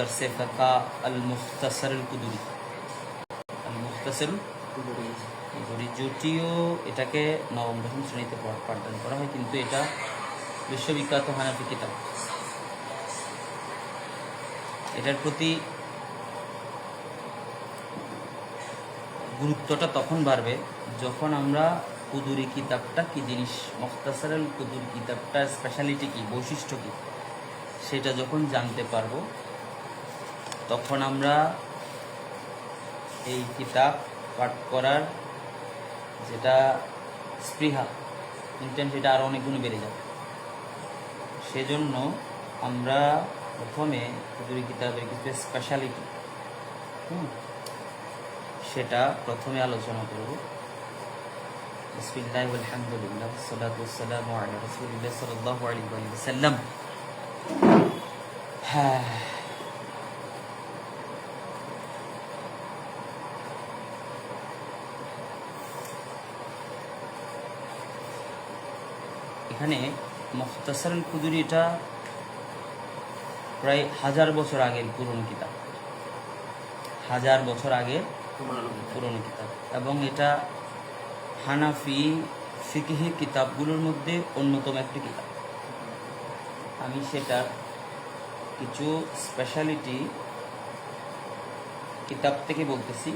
درس فقہ المختصر القدوরি المختصر القدুরি যদিও এটাকে নবম, দশম শ্রেণীতে পাঠদান করা হয়, কিন্তু এটা বিশ্ববিখ্যাত হানাফি কিতাব। এটার প্রতি গুরুত্বটা তখন বাড়বে যখন আমরা কুদুরি কিতাবটা কি জিনিস, মখতাসারাল কুদুরি কিতাবটা স্পেশালিটি কি, বৈশিষ্ট্য কি, সেটা যখন জানতে পারব তখন আমরা এই কিতাব পাঠ করার যেটা স্পৃহা ইন্টেন্সিটা আরও অনেক গুণ বেড়ে যাবে সেজন্য আমরা প্রথমে কুদুরি কিতাবের কিছু স্পেশালিটি হুম, সেটা প্রথমে আলোচনা করব। বিসমিল্লাহ আলহামদুলিল্লাহ, সালাতু ওয়াসসালামু আলা রাসূলিল্লাহ সাল্লাল্লাহু আলাইহি ওয়া সাল্লাম হ্যাঁ এখানে মুখতাসারুল কুদুরি এটা প্রায় হাজার বছর আগের পুরনো কিতাব। হাজার বছর আগের পুরনো কিতাব। এবং এটা হানাফি ফিকহি কিতাবগুলোর মধ্যে অন্যতম একটি কিতাব। আমি সেটার কিছু স্পেশালিটি কিতাব থেকে বলতেছি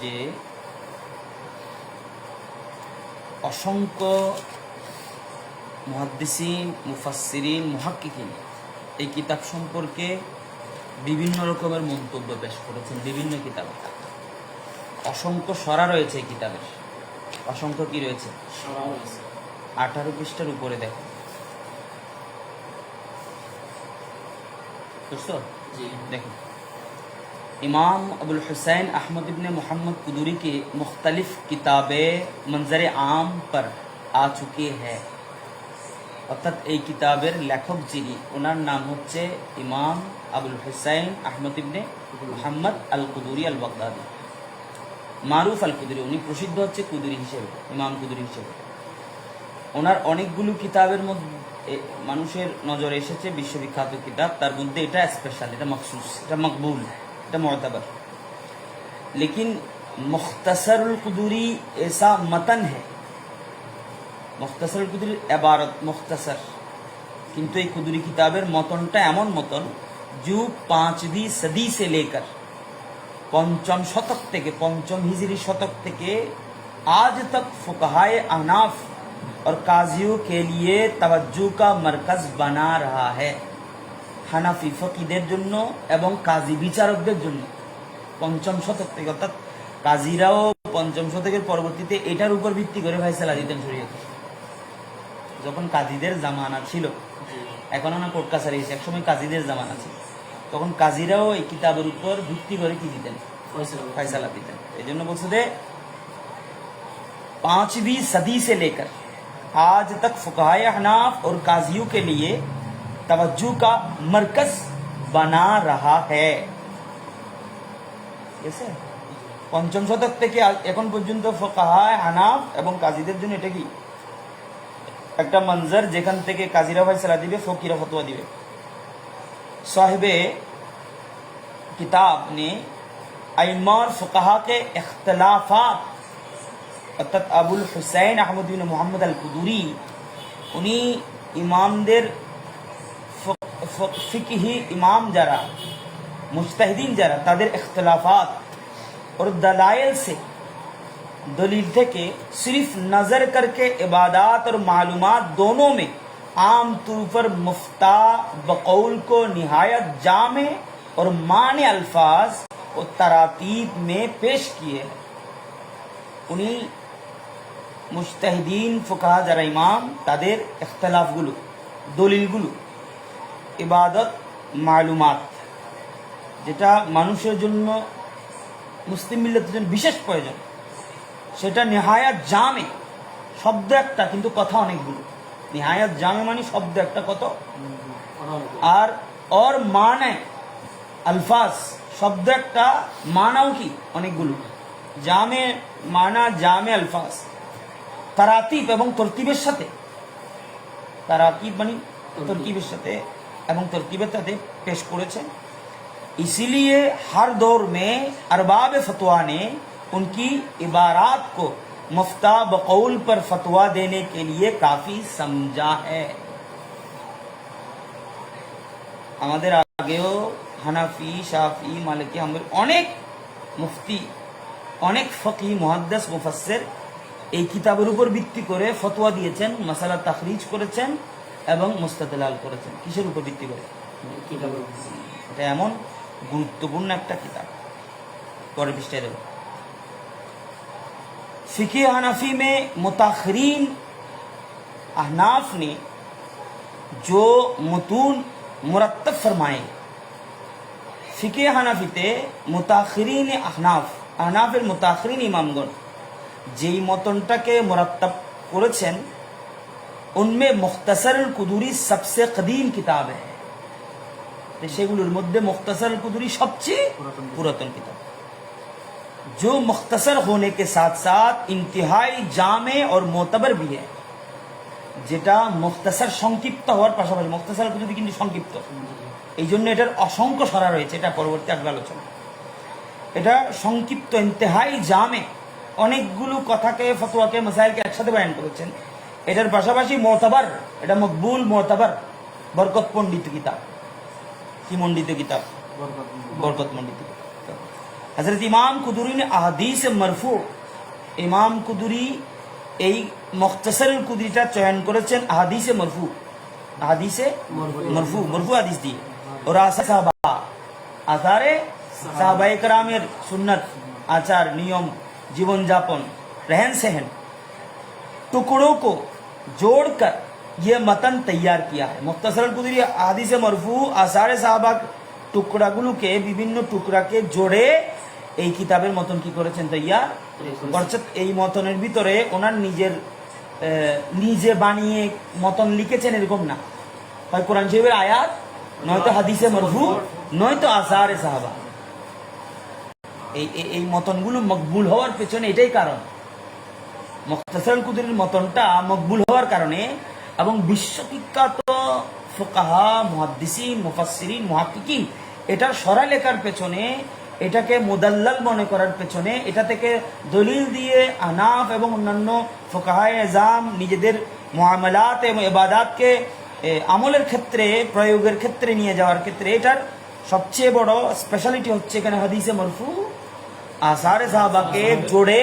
যে অসংখ্য মুহাদ্দিসিন মুফাসসিরিন মুহাক্কিকিন এই কিতাব সম্পর্কে বিভিন্ন রকমের মন্তব্য পেশ করেছেন বিভিন্ন কিতাবে অসংখ্য সরা রয়েছে এই কিতাবের অসংখ্য কি রয়েছে আঠারো পৃষ্ঠার উপরে দেখো বুঝছো देखो इमाम अबुल हुसैन अहमद इब्न मोहम्मद कुदूरी की मुख्तलिफ किताबें मंजर आम पर आ चुकी है অর্থাৎ এই কিতাবের লেখক যিনি, ওনার নাম হচ্ছে ইমাম আবুল হুসাইন আহমদ ইবনে মোহাম্মদ আল কুদুরি আল বাগদাদি মারুফ আল কুদুরি উনি প্রসিদ্ধ হচ্ছে কুদুরি হিসেবে, ইমাম কুদুরি হিসেবে। ওনার অনেকগুলো কিতাবের মধ্যে মানুষের নজরে এসেছে, বিশ্ববিখ্যাত কিতাব, তার মধ্যে এটা স্পেশাল এটা মকসুস এটা মকবুল, এটা মতাবার লেকিন মুখতসরুল কুদুরি এসা মতন হ্যাঁ মুখতাসর কুদুরির এবারত মুখতাসর কিন্তু এই কুদুরি কিতাবের মতনটা এমন মতন যু পাঁচবি সদি সে লেকর পঞ্চম শতক থেকে পঞ্চম হিজরি শতক থেকে आज तक फुकहाए अहनाफ और काजियों के लिए तवज्जो का मरकज बना रहा है হানাফি ফকিদের জন্য এবং কাজী বিচারকদের জন্য পঞ্চম শতক থেকে অর্থাৎ কাজীরাও পঞ্চম শতকের পরবর্তীতে এটার উপর ভিত্তি করে ফাইসালা দিতেন শরীয়তে যখন কাজীদের জামানা ছিল এখন না কোর্ট কাছারি এক একসময় কাজীদের জামানা ছিল তখন কাজীরাও এই কিতাবের উপর ভিত্তি করে কি দিতেন फैसला देते हैं এই জন্য বলছে যে पांचवी सदी से लेकर आज तक फुकाय हनाफ और काजियों के लिए तवज्जो का मरकज बना रहा है এসে পঞ্চম শতক থেকে আ- এখন পর্যন্ত ফোকাহায় হানাফ এবং কাজীদের জন্য এটা কি একটা মঞ্জর যেখান থেকে কাজীরা ফয়সালা দিবে ফকিরা ফতোয়া দিবে সাহেবে किताब ने আইমার ফুকাহা के इख्तलाफात অর্থাৎ আবুল হুসাইন আহমদ বিন মোহাম্মদ আল কুদুরি উনি ইমামদের ফিকহি ইমাম যারা মুস্তাহিদিন যারা তাদের इख्तलाफात और दलाइल से دلیل تھے کہ صرف نظر کر کے عبادات اور معلومات دونوں میں عام طور پر مفتا بقول کو نہایت جامع اور معنی الفاظ اور تراتیب میں پیش کیے انہی مشتحدین فقہ ذرا امام تادر اختلاف گلو، دلیل گلو، عبادت، معلومات۔ যেটা মানুষের جن মুসলিম جن بشش پہ প্রয়োজন সেটা নেহায়াত জামে শব্দ একটা কিন্তু কথা অনেকগুলো নেহায়াত জামে মানে শব্দ একটা কত আর ওর মানে আলফাজ শব্দ একটা মানাও কি অনেকগুলো জামে মানা জামে আলফাজ তারাতিব এবং তরতিবের সাথে তারাতিব মানে তরকিবের সাথে এবং তরকিবের সাথে পেশ করেছেন इसीलिए हर दौर में अरबाब फतवा ने उनकी इबारात को मुफ्ता बकौल पर फतवा देने के लिए काफी समझा है আমাদের আগেও হানাফি শাফি মালিকি আমাদের অনেক মুফতি অনেক ফকি মুহাদ্দাস মুফাসসির এই কিতাবের উপর ভিত্তি করে ফতোয়া দিয়েছেন মাসালা তাখরিজ করেছেন এবং মুস্তাদলাল করেছেন কিসের উপর ভিত্তি করে এটা এমন গুরুত্বপূর্ণ একটা কিতাব পরে পৃষ্ঠায় দেব फिकी हनफी में मुताखरीन अहनाफ ने जो मतून मुरतब फरमाए ফিকে হানাফিতে মুতাখিরিন আহনাফ আহনাফের মুতাখিরিন ইমামগণ যেই মতনটাকে মুরাত্তাব করেছেন উনমে মুখতাসার কুদুরি সবসে কদিম কিতাব है তো সেগুলোর মধ্যে মুখতাসার কুদুরি সবচেয়ে পুরাতন কিতাব जो मुख्तसर होने के साथ साथ इंतहाई जामे और मोतबर भी है যেটা মুখতাসার সংক্ষিপ্ত হওয়ার পাশাপাশি মুখতাসার কুতুবি কিন্তু সংক্ষিপ্ত এই জন্য এটার অসংখ্য সরা রয়েছে এটা পরবর্তী আসবে আলোচনা এটা সংক্ষিপ্ত ইন্তেহাই জামে অনেকগুলো কথাকে ফতোয়াকে মাসাইলকে একসাথে বয়ান করেছেন এটার পাশাপাশি মোতাবার এটা মকবুল মোতাবার বরকত পণ্ডিত কিতাব কি মণ্ডিত কিতাব বরকত মণ্ডিত حضرت امام قدوری نے احادیث مرفوع امام قدوরি এই মখতাসার কুদরিটা চয়ন احادیث مرفوع۔ احادیث مرفوع۔ مرفوع حدیث دی۔ اور آسا صحابہ آثار صحابہ اکرام سنت آچار نیوم جیون جاپن رہن سہن۔ ٹکڑوں کو جوڑ کر یہ متن تیار کیا ہے۔ مختصر قدری احادیث مرفوع آثار صحابہ ٹکڑا گلو کے بیبنو ٹکڑا کے جوڑے এই কিতাবের মতন কি করেছেন তৈয়ার অর্থাৎ এই মতনের ভিতরে ওনার নিজের নিজে বানিয়ে মতন লিখেছেন এরকম না। হয় কোরআন শরীফের আয়াত, নয়তো হাদিসে মরফু, নয়তো আসারে সাহাবা। এই, এই- মতনগুলো মকবুল হওয়ার পেছনে এটাই কারণ। মুখতাসার কুদুরের মতনটা মকবুল হওয়ার কারণে এবং বিশ্ববিখ্যাত ফোকাহা, মুহাদ্দিসিন, মুফাসসিরিন, মুহাক্কিকিন, এটার সরা লেখার পেছনে এটাকে মুদাল্লাল মনে করার পেছনে এটা থেকে দলিল দিয়ে আনাফ এবং অন্যান্য ফোকাহায় এজাম নিজেদের মুআমালাত এবং ইবাদাতকে এ, আমলের ক্ষেত্রে প্রয়োগের ক্ষেত্রে নিয়ে যাওয়ার ক্ষেত্রে এটার সবচেয়ে বড় স্পেশালিটি হচ্ছে এখানে হাদিসে মরফু আসারে সাহাবাকে জোড়ে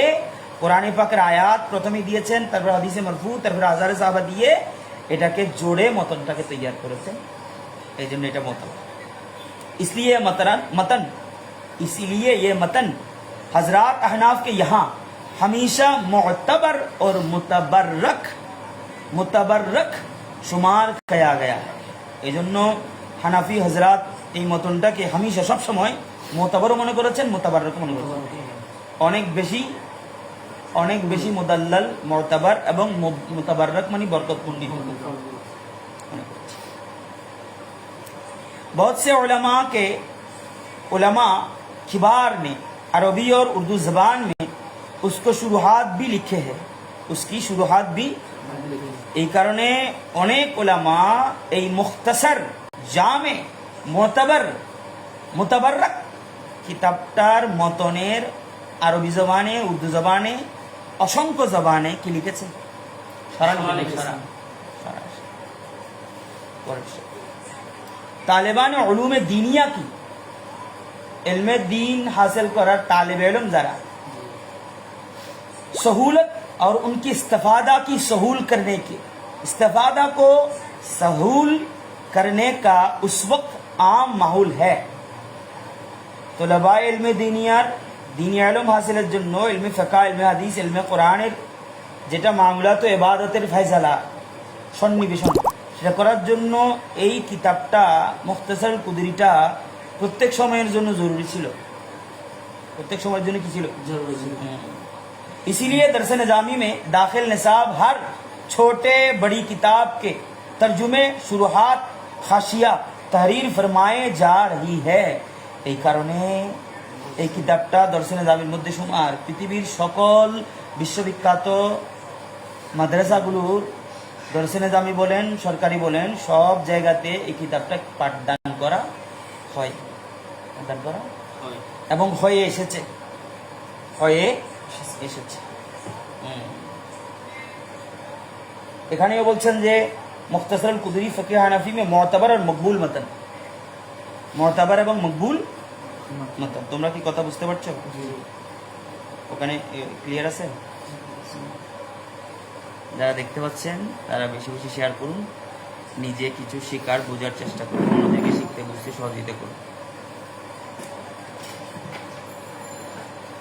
কোরআনে পাকের আয়াত প্রথমে দিয়েছেন তারপর হাদিসে মরফু তারপর আজারে সাহাবা দিয়ে এটাকে জোড়ে মতনটাকে তৈয়ার করেছেন এই জন্য এটা মতন इसलिए मतरन मतन इसीलिए ये मतन हजरत अहनाफ के यहाँ हमेशा मुतबर और मुतबर्रक मुतबर्रक शुमार किया गया है এই জন্য হানাফি হজরত এই মতনটাকে হামেশা সব সময় মোতাবারও মনে করেছেন মোতাবারক মনে করেছেন অনেক বেশি অনেক বেশি মোদাল্লাল মোতাবার এবং মোতাবারক মানে বরকত পণ্ডিত মনে করেছেন बहुत से उलमा के उलमा किबार ने अरबी और उर्दू जबान में उसको शुरुआत भी लिखे हैं उसकी शुरुआत भी এই কারণে অনেক ওলামা এই মুখতাসার জামে মোতাবার মোতাবারক কিতাবটার মতনের আরবি জবানে উর্দু জবানে অসংখ্য জবানে কি লিখেছেন সারা লিখেছেন, সারা সারা পরের শেষ। তালেবান উলুমে দিনিয়া কি علم دین حاصل کراর طالب علم ذرا۔ سہولت اور ان کی استفادہ کی سہول کرنے کی۔ استفادہ کو سہول کرنے کا اس وقت عام ماحول ہے۔ طلباء علم دینیار، دینی علم حاصل جنو، علم فقہ، علم حدیث، علم قرآن۔ جیٹا معاملہ تو عبادت ফয়সালা সন্নিবেশন সেটা করার جنو، ای کتابتا مختصر قدریتا প্রত্যেক সময়ের জন্য জরুরি ছিল প্রত্যেক সময়ের জন্য কি ছিল इसीलिए दरस निज़ामी में दाखिल निसाब हर छोटे बड़ी किताब के तर्जुमे शुरुआत खाशिया तहरीर फरमाए जा रही है এই কারণে এই কিতাবটা দর্শন নিজামের মধ্যে সমার পৃথিবীর সকল বিশ্ববিখ্যাত মাদ্রাসাগুলোর দর্শনে জামি বলেন সরকারি বলেন সব জায়গাতে এই কিতাবটা পাঠদান করা হয় হয়। এবং হয়ে এসেছে। হয়ে এসেছে। এখানেও বলছেন যে মুখতাসর কুদরি ফকি হানাফি মে মতবর আর মকবুল মতন। মতবর এবং মকবুল মতন। তোমরা কি কথা বুঝতে পারছ? ওখানে ক্লিয়ার আছে? যারা দেখতে পাচ্ছেন তারা বেশি বেশি শেয়ার করুন। নিজে কিছু শেখার বোঝার চেষ্টা করুন। অন্যদেরকে শিখতে বুঝতে সহযোগিতা করুন।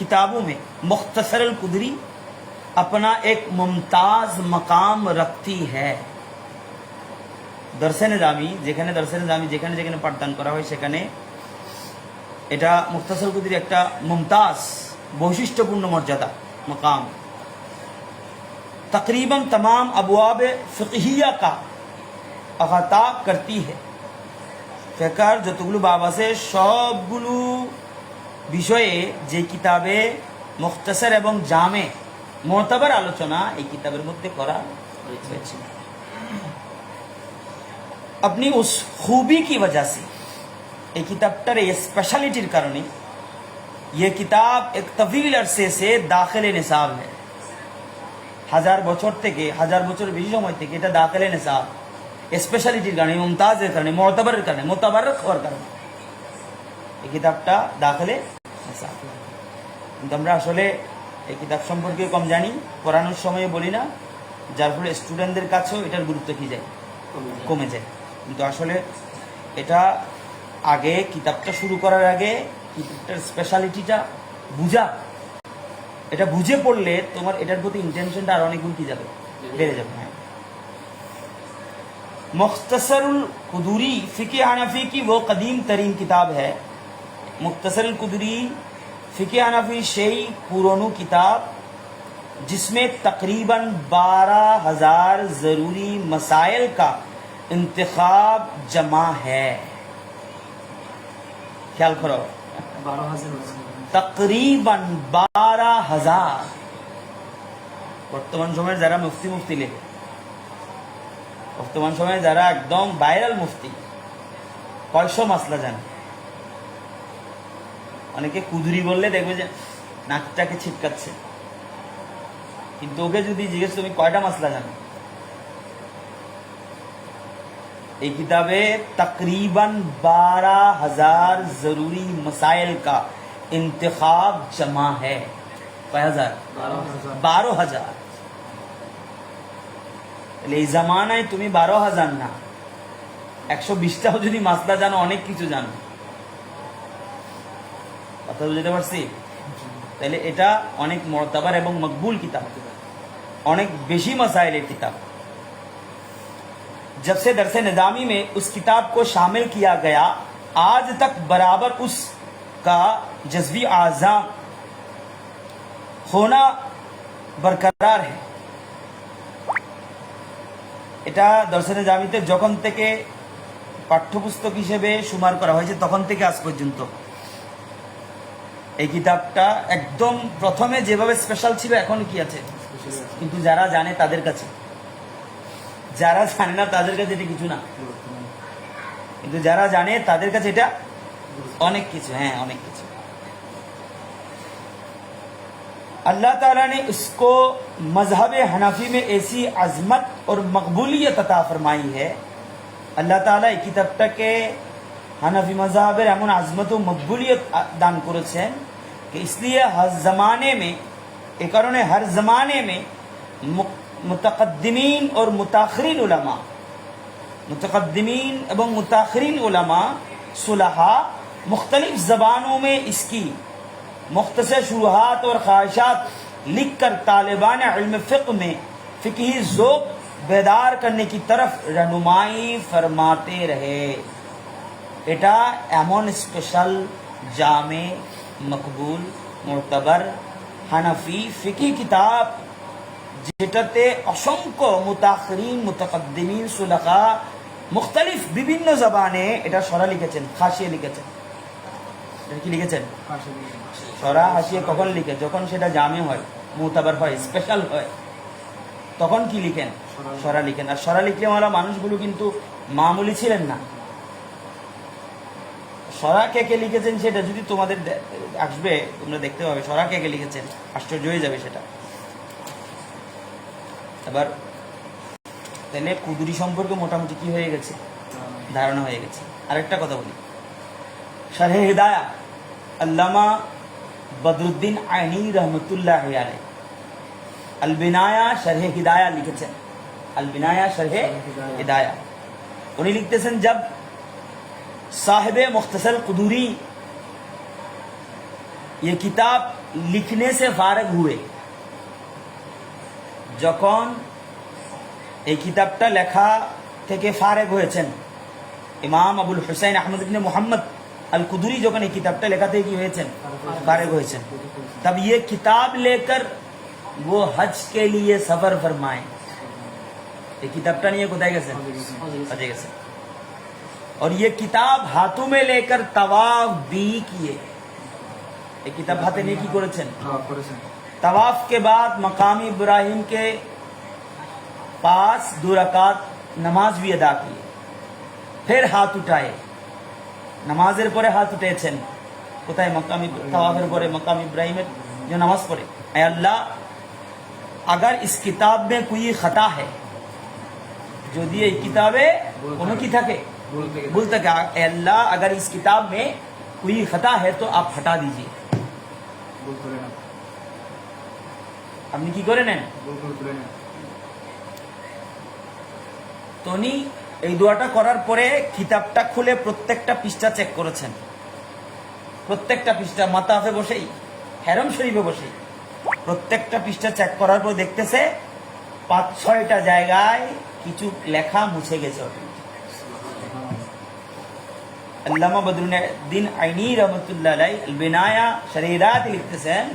کتابوں میں مختصر القدری اپنا ایک ممتاز مقام رکھتی ہے۔ درس نظامی جیکنے درس نظامی جیکنے جیکنے পাঠদান کرا ہوئی شکنے ایٹا مختصر قدری একটা ممتاز বৈশিষ্ট্যপূর্ণ مرجدہ مقام۔ تقریباً تمام ابواب فقہیہ کا اغتاب کرتی ہے۔ فکر جو تغلو بابا سے شعب گلو বিষয়ে যে কিতাবে মুখতাসার এবং জামে মতাবার আলোচনা এই কিতাবের মধ্যে করা হয়েছে अपनी उस खूबी की वजह से এই কিতাবটার এই স্পেশালিটির কারণে ये किताब एक तवील अरसे से दाखिल निसाब है হাজার বছর থেকে হাজার বছরের বেশি সময় থেকে এটা দাখিলে নিসাব স্পেশালিটির কারণে মুমতাজের কারণে মতবারের কারণে মোতাবার হওয়ার কারণে এই কিতাবটা দাখিলে মুসাফির কিন্তু আমরা আসলে এই কিতাব সম্পর্কে কম জানি, পড়ানোর সময়ে বলি না, যার ফলে স্টুডেন্টদের কাছেও এটার গুরুত্ব কী যায়? কমে যায়। কিন্তু আসলে এটা আগে কিতাবটা শুরু করার আগে কিতাবটার স্পেশালিটিটা বুঝা। এটা বুঝে পড়লে তোমার এটার প্রতি ইন্টেনশনটা আর অনেক গুণ কি যাবে? বেড়ে যাবে হ্যাঁ। مختصر কুদুরি فقہ حنفی کی وہ قدیم ترین کتاب ہے مختصر القدری فقہ حنفی شیعی قرونو کتاب جس میں تقریباً بارہ ہزار ضروری مسائل کا انتخاب جمع ہے۔ خیال کرو۔ تقریباً بارہ ہزار۔ বর্তমান مفتی مفتی মুফতি মুফতি লেখে বর্তমান ذرا ایک একদম ভাইরাল مفتی কয়শো مسئلہ جانے অনেকে কুদুরি বললে দেখবে যে নাকটাকে ছিটকাচ্ছে কিন্তু ওকে যদি জিজ্ঞেস তুমি কয়টা মাসলা জানো এই किताबे तकरीबन बारह हजार जरूरी मसाइल का इंतखाब जमा है কয় হাজার বারো হাজার বারো হাজার তাহলে এই জামানায় তুমি বারো হাজার না একশো বিশটাও যদি মাসলা জানো অনেক কিছু জানো কথা বুঝতে পারছি তাহলে এটা অনেক মর্তাবার এবং মকবুল কিতাব অনেক বেশি मसाइल किताब जब से दरस निज़ामी में उस किताब को शामिल किया गया आज तक बराबर उसका जज्वी आज़ाम होना बरकरार है এটা দর্শনে জামিতে যখন থেকে পাঠ্যপুস্তক হিসেবে সুমার করা হয়েছে তখন থেকে আজ পর্যন্ত এই কিতাবটা একদম প্রথমে যেভাবে স্পেশাল ছিল এখন কি আছে কিন্তু যারা জানে তাদের কাছে যারা জানে না তাদের কাছে এটা কিছু না কিন্তু যারা জানে তাদের কাছে এটা অনেক কিছু হ্যাঁ অনেক কিছু अल्लाह ताला ने उसको मजहब हनफी में ऐसी अजमत और मकबूलियत अता फरमाई है আল্লাহ তাআলা এই কিতাবটাকে হানাফি মজাহের এমন আজমত ও মকবুলিয়ত দান করেছেন کہ اس لیے ہر زمانے میں، ایک اور نے ہر زمانے میں متقدمین اور متاخرین علماء، متقدمین اور متاخرین علماء، صلحاء مختلف زبانوں میں اس کی مختصر شروحات اور خواہشات لکھ کر طالبان علم فقہ میں فقہی ذوق بیدار کرنے کی طرف رہنمائی فرماتے رہے۔ ایٹا ایمون اسپیشل جامع মকবুল মোরতাবার হানাফি ফিকি কিতাব যেটাতে অসংখ্য মুতাখরিন মুতাকদ্দিমিন সুলাকা মুখতালিফ বিভিন্ন জবানে এটা সরা লিখেছেন খাসিয়ে লিখেছেন। কি লিখেছেন? সরা হাসিয়ে কখন লিখে? যখন সেটা জামে হয় মুতাবার হয় স্পেশাল হয় তখন কি লিখেন? সরা। লিখেন। আর সরা লিখলে ওরা মানুষগুলো কিন্তু মামুলি ছিলেন না। সরা কে কে লিখেছেন সেটা যদি তোমাদের আসবে তোমরা দেখতে পাবে সরা কে কে লিখেছেন আশ্চর্য হয়ে যাবে সেটা। এবার তাহলে কুদুরি সম্পর্কে মোটামুটি কি হয়ে গেছে? ধারণা হয়ে গেছে। আরেকটা কথা বলি। শারহে হিদায়া আল্লামা বদরুদ্দিন আইনি রহমতুল্লাহ আলাই আল বিনায়া শারহে হিদায়া লিখেছেন। আল বিনায়া শারহে হিদায়া। উনি লিখতেছেন জব साहिब मुख्तसर कुदूरी ये किताब लिखने से फारग हुए যখন এই কিতাবটা লেখা থেকে ফারেক হয়েছেন ইমাম আবুল হুসাইন আহমদ ইবনে মোহাম্মদ আল কুদুরি যখন এই কিতাবটা লেখা থেকে কি হয়েছেন ফারেক হয়েছেন तब ये किताब लेकर वो हज के लिए सफर फरमाए এই কিতাবটা নিয়ে কোথায় গেছেন हजे اور یہ کتاب ہاتھوں میں لے کر طواف بھی کیے۔ এই کتاب ہاتھیں نیکی কি করেছেন طواف کے بعد مقام ابراہیم کے پاس دو نماز بھی ادا کیے۔ پھر ہاتھ اٹھائے۔ নামাজের পরে হাত উঠিয়েছেন কোথায় মকামি তাওয়াফের پورے اچھا مقام ابراہیم جو نماز پڑھے۔ اے اللہ اگر اس کتاب میں کوئی خطا ہے যদি এই کتابیں انہوں کی تھکے۔ भूल तक ए अल्लाह अगर इस किताब में कोई खता है तो आप हटा दीजिए ভুল করে না আপনি কি করে নেন ভুল করে তুলে না তো উনি এই দোয়াটা করার পরে কিতাবটা খুলে প্রত্যেকটা পৃষ্ঠা চেক করেছেন প্রত্যেকটা পৃষ্ঠা মাতাফে বসেই হেরম শরীফে বসেই প্রত্যেকটা পৃষ্ঠা চেক করার পর দেখতেছে পাঁচ ছয়টা জায়গায় কিছু লেখা মুছে গেছে अल्लामा बदरुद्दीन आइनी रहमतुल्लाह अलैह अल बिनाया शरीरात लिखते हैं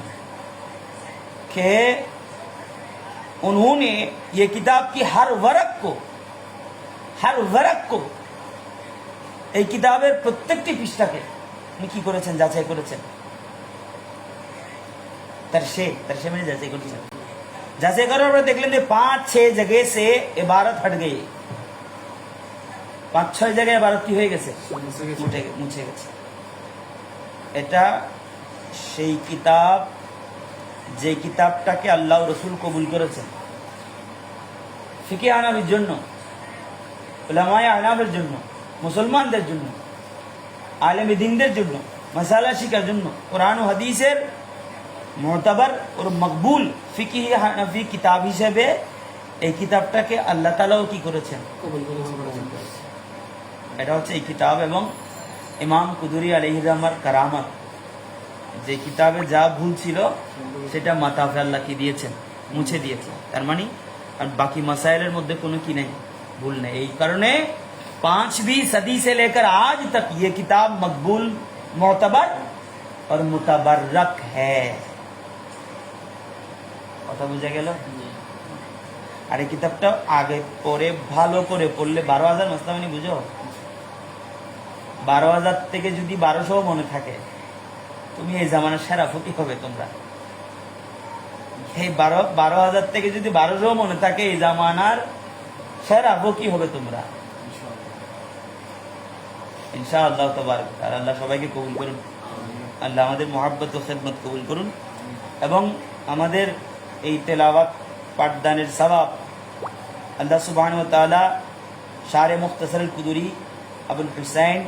कि उन्होंने ये किताब की हर वरक को हर वरक को এই কিতাবের প্রত্যেকটি পৃষ্ঠাকে উনি কি করেছেন যাচাই করেছেন তার সে তার সে মানে যাচাই করেছেন যাচাই করার পরে দেখলেন যে পাঁচ ছয় जगह से इबारत हट गई পাঁচ, ছয় জায়গায় ইবারত কি হয়ে গেছে মুছে গেছে। এটা সেই কিতাব, যে কিতাবটাকে আল্লাহ রসুল কবুল করেছেন ফিকে আনামের জন্য ওলামায় আনামের জন্য, মুসলমানদের জন্য, আলেম দিনদের জন্য মশালা শিকার জন্য, কোরআন ও হাদিসের মোতাবার ওর মকবুল ফিকি হানাফি কিতাব হিসেবে এই কিতাবটাকে আল্লাহ তালাও কি করেছেন কবুল করেছেন। এটা হচ্ছে এই কিতাব এবং ইমাম কুদুরি আলহিরামার কারামত যে কিতাবে যা ভুল ছিল সেটা মাতাফে আল্লাহ কি দিয়েছেন মুছে দিয়েছেন তার মানে আর বাকি মাসাইলের মধ্যে কোনো কি নেই ভুল নেই এই কারণে पांचवी सदी से लेकर आज तक ये किताब मकबूल मोतबर और मुतबर्रक है কথা বুঝা গেল আর এই কিতাবটা আগে পরে ভালো করে পড়লে বারো হাজার মাস্তামানি বুঝো বারো হাজার থেকে যদি বারোশো মনে থাকে, তুমি এই জামানার সেরা ফকি হবে তোমরা। এই বারো বারো হাজার থেকে যদি বারোশো মনে থাকে, এই জামানার সেরা ফকি হবে তোমরা। ইনশা আল্লাহ তোমার আর আল্লাহ সবাইকে কবুল করুন। আল্লাহ আমাদের মহাব্বত ও খেদমত কবুল করুন। এবং আমাদের এই তেলাওয়াত পাঠদানের সবাব আল্লাহ সুবাহন তালা শারে মুখতসর কুদুরি আবুল হুসাইন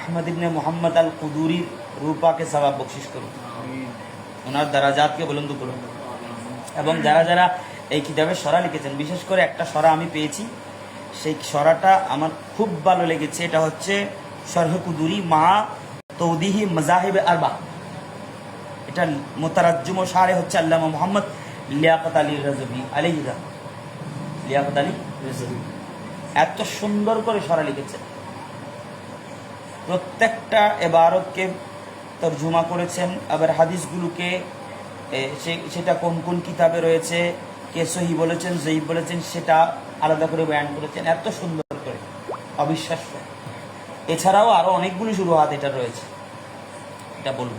আহমদ ইবনে মোহাম্মদ আল কুদুরির রূপাকে সবাব বকশিস করুন। ওনার দারাজাতকে বুলন্দ করুন। এবং যারা যারা এই কিতাবের সরা লিখেছেন, বিশেষ করে একটা সরা আমি পেয়েছি, সেই সরাটা আমার খুব ভালো লেগেছে। এটা হচ্ছে কুদুরি মা তৌদিহি মজাহিব আরবা এটা মোতারাজ্জুম সারে হচ্ছে আল্লামা মোহাম্মদ লিয়াকত আলী রাজবি আলিহিরা লিয়াকত আলী রাজবি। এত সুন্দর করে সরা লিখেছে প্রত্যেকটা এবারতকে তর্জমা করেছেন। আবার হাদিসগুলোকে সেটা কোন কোন কিতাবে রয়েছে কে সহি বলেছেন জয়ীব বলেছেন সেটা আলাদা করে বয়ান করেছেন। এত সুন্দর করে অবিশ্বাস্য। এছাড়াও আরও অনেকগুলি শুরু হাত এটা রয়েছে। এটা বলব।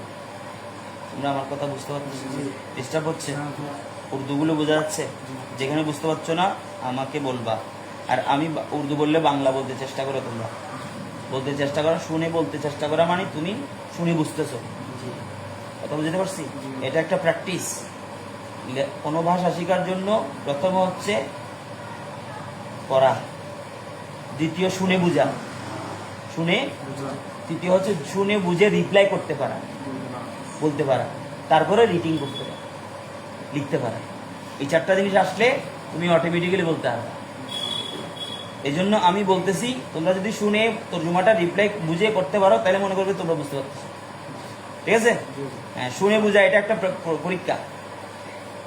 তোমরা আমার কথা বুঝতে পারছ? ডিস্টার্ব হচ্ছে উর্দুগুলো বোঝা যাচ্ছে। যেখানে বুঝতে পারছ না আমাকে বলবা। আর আমি উর্দু বললে বাংলা বলতে চেষ্টা করো তোমরা। বলতে চেষ্টা করা শুনে বলতে চেষ্টা করা মানে তুমি শুনে বুঝতেছো। কথা বুঝতে পারছি? এটা একটা প্র্যাকটিস কোনো ভাষা শেখার জন্য প্রথম হচ্ছে পড়া। দ্বিতীয় শুনে বুঝা। শুনে তৃতীয় হচ্ছে শুনে বুঝে রিপ্লাই করতে পারা। বলতে পারা। বলতে পারা তারপরে রিডিং করতে পারা। লিখতে পারা। এই চারটা জিনিস আসলে তুমি অটোমেটিক্যালি বলতে পারবে। এই জন্য আমি বলতেছি তোমরা যদি শুনে তর্জুমাটা রিপ্লাই বুঝে করতে পারো তাহলে মনে করবে তোমরা বুঝতে পারছ ঠিক আছে? হ্যাঁ শুনে বুঝা এটা একটা প্র- প্র- পরীক্ষা।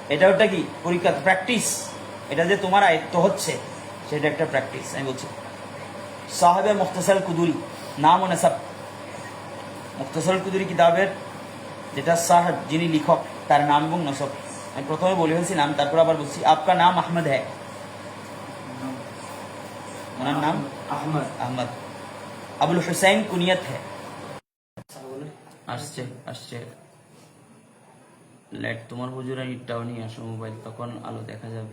এটা ওটা কি? পরীক্ষা প্র্যাকটিস এটা যে তোমার আয়ত্ত হচ্ছে সেটা একটা প্র্যাকটিস আমি বলছি। সাহেবের মুখতাসাল কুদুরি নাম ও নেশাব। মুখতাসাল কুদুরি কিতাবের যেটা সাহেব যিনি লিখক তার নাম এবং নসব আমি প্রথমে বলে ফেলছি নাম তারপর আবার বলছি আপনার নাম আহমদ হ্যাঁ ওনার নাম? আহমদ। আহমদ। আবুল হুসাইন কুনিয়ত হ্যাঁ আসছে আসছে। লাইট তোমার হুজুরা ইটটাও নিয়ে আসো মোবাইল তখন আলো দেখা যাবে।